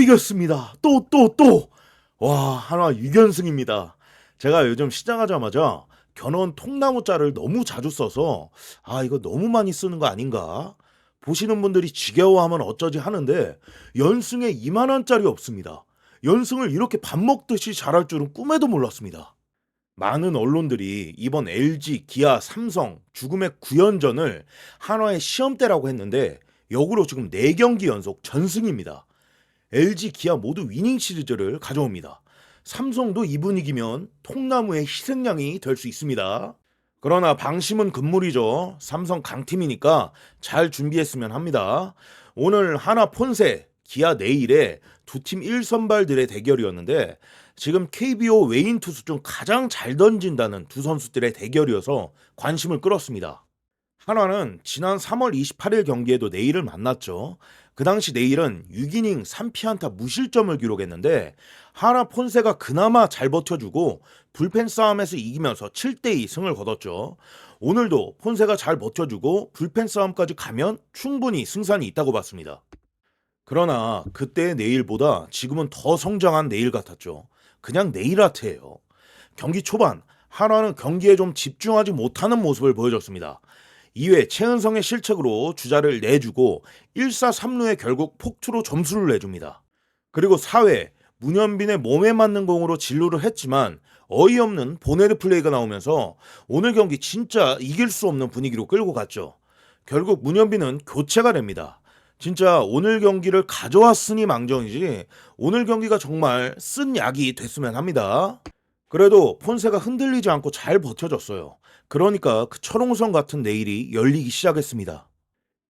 이겼습니다. 또, 또, 또. 와, 한화 6연승입니다. 제가 요즘 시작하자마자 견원 통나무 자를 너무 자주 써서 아, 이거 너무 많이 쓰는 거 아닌가? 보시는 분들이 지겨워하면 어쩌지 하는데 연승에 2만 원짜리 없습니다. 연승을 이렇게 밥 먹듯이 잘할 줄은 꿈에도 몰랐습니다. 많은 언론들이 이번 LG, 기아, 삼성 죽음의 9연전을 한화의 시험대라고 했는데 역으로 지금 4경기 연속 전승입니다. LG, 기아 모두 위닝 시리즈를 가져옵니다. 삼성도 이 분위기면 통나무의 희생양이 될 수 있습니다. 그러나 방심은 금물이죠. 삼성 강팀이니까 잘 준비했으면 합니다. 오늘 하나 폰세, 기아 내일에 두 팀 1선발들의 대결이었는데 지금 KBO 외인 투수 중 가장 잘 던진다는 두 선수들의 대결이어서 관심을 끌었습니다. 한화는 지난 3월 28일 경기에도 내일을 만났죠. 그 당시 내일은 6이닝 3피안타 무실점을 기록했는데 하나 폰세가 그나마 잘 버텨주고 불펜 싸움에서 이기면서 7대2 승을 거뒀죠. 오늘도 폰세가 잘 버텨주고 불펜 싸움까지 가면 충분히 승산이 있다고 봤습니다. 그러나 그때의 내일보다 지금은 더 성장한 내일 같았죠. 그냥 내일 아트예요. 경기 초반 한화는 경기에 좀 집중하지 못하는 모습을 보여줬습니다. 2회 최은성의 실책으로 주자를 내주고 1사 3루에 결국 폭투로 점수를 내줍니다. 그리고 4회 문현빈의 몸에 맞는 공으로 진루를 했지만 어이없는 보네르 플레이가 나오면서 오늘 경기 진짜 이길 수 없는 분위기로 끌고 갔죠. 결국 문현빈은 교체가 됩니다. 진짜 오늘 경기를 가져왔으니 망정이지 오늘 경기가 정말 쓴 약이 됐으면 합니다. 그래도 폰세가 흔들리지 않고 잘 버텨줬어요. 그러니까 그 철옹성 같은 내일이 열리기 시작했습니다.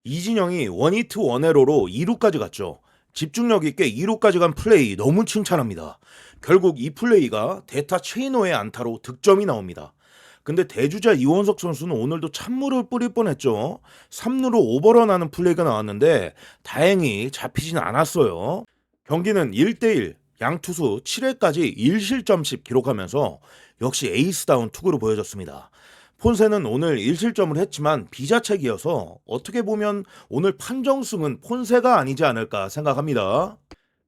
이진영이 원히트 원에로로 2루까지 갔죠. 집중력 있게 2루까지 간 플레이 너무 칭찬합니다. 결국 이 플레이가 대타 최인호의 안타로 득점이 나옵니다. 근데 대주자 이원석 선수는 오늘도 찬물을 뿌릴 뻔했죠. 3루로 오버런하는 플레이가 나왔는데 다행히 잡히진 않았어요. 경기는 1대1 양투수 7회까지 1실점씩 기록하면서 역시 에이스다운 투구로 보여졌습니다. 폰세는 오늘 1실점을 했지만 비자책이어서 어떻게 보면 오늘 판정승은 폰세가 아니지 않을까 생각합니다.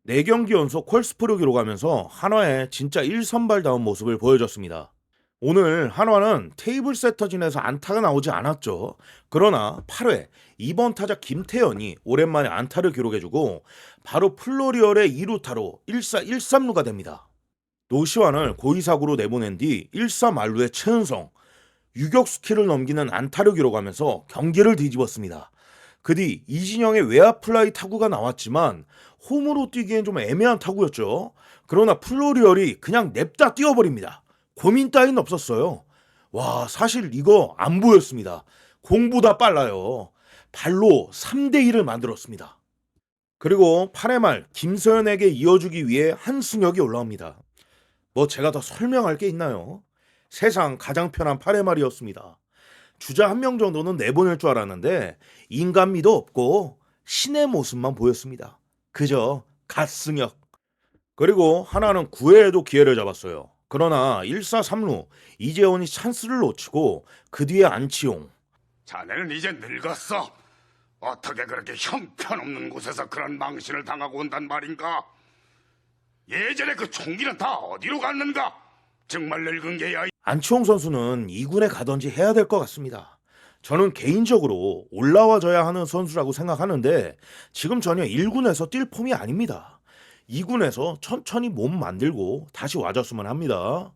4경기 연속 콜스프를 기록하면서 한화의 진짜 1선발다운 모습을 보여줬습니다. 오늘 한화는 테이블 세터진에서 안타가 나오지 않았죠. 그러나 8회 2번 타자 김태현이 오랜만에 안타를 기록해주고 바로 플로리얼의 2루타로 1사 1삼루가 됩니다. 노시환을 고의사구로 내보낸 뒤 1사 말루의 최은성, 유격수 키를 넘기는 안타를 기록하면서 경기를 뒤집었습니다. 그 뒤 이진영의 외야 플라이 타구가 나왔지만 홈으로 뛰기엔 좀 애매한 타구였죠. 그러나 플로리얼이 그냥 냅다 뛰어버립니다. 고민 따윈 없었어요. 와, 사실 이거 안 보였습니다. 공보다 빨라요. 발로 3대1을 만들었습니다. 그리고 8회 말 김서연에게 이어주기 위해 한승혁이 올라옵니다. 뭐 제가 더 설명할 게 있나요? 세상 가장 편한 8회 말이었습니다. 주자 한 명 정도는 내보낼 줄 알았는데 인간미도 없고 신의 모습만 보였습니다. 그저 갓승혁. 그리고 하나는 9회에도 기회를 잡았어요. 그러나 1사 3루 이재원이 찬스를 놓치고 그 뒤에 안치용. 자네는 이제 늙었어. 어떻게 그렇게 형편없는 곳에서 그런 망신을 당하고 온단 말인가? 예전에 그 총기는 다 어디로 갔는가? 정말 늙은 게야. 안치홍 선수는 2군에 가든지 해야 될 것 같습니다. 저는 개인적으로 올라와줘야 하는 선수라고 생각하는데 지금 전혀 1군에서 뛸 폼이 아닙니다. 2군에서 천천히 몸 만들고 다시 와줬으면 합니다.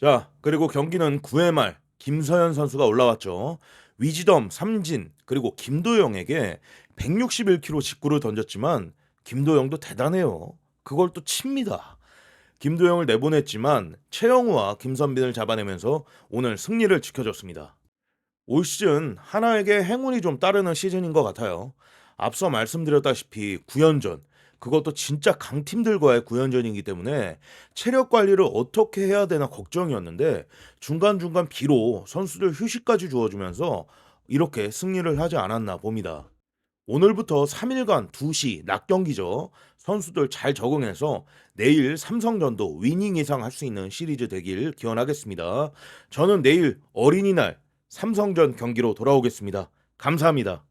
자, 그리고 경기는 9회 말 김서현 선수가 올라왔죠. 위지덤, 삼진, 그리고 김도영에게 161km 직구를 던졌지만 김도영도 대단해요. 그걸 또 칩니다. 김도영을 내보냈지만 최영우와 김선빈을 잡아내면서 오늘 승리를 지켜줬습니다. 올 시즌 하나에게 행운이 좀 따르는 시즌인 것 같아요. 앞서 말씀드렸다시피 9연전, 그것도 진짜 강팀들과의 9연전이기 때문에 체력 관리를 어떻게 해야 되나 걱정이었는데 중간중간 비로 선수들 휴식까지 주어주면서 이렇게 승리를 하지 않았나 봅니다. 오늘부터 3일간 2시 낮 경기죠. 선수들 잘 적응해서 내일 삼성전도 위닝 이상 할 수 있는 시리즈 되길 기원하겠습니다. 저는 내일 어린이날 삼성전 경기로 돌아오겠습니다. 감사합니다.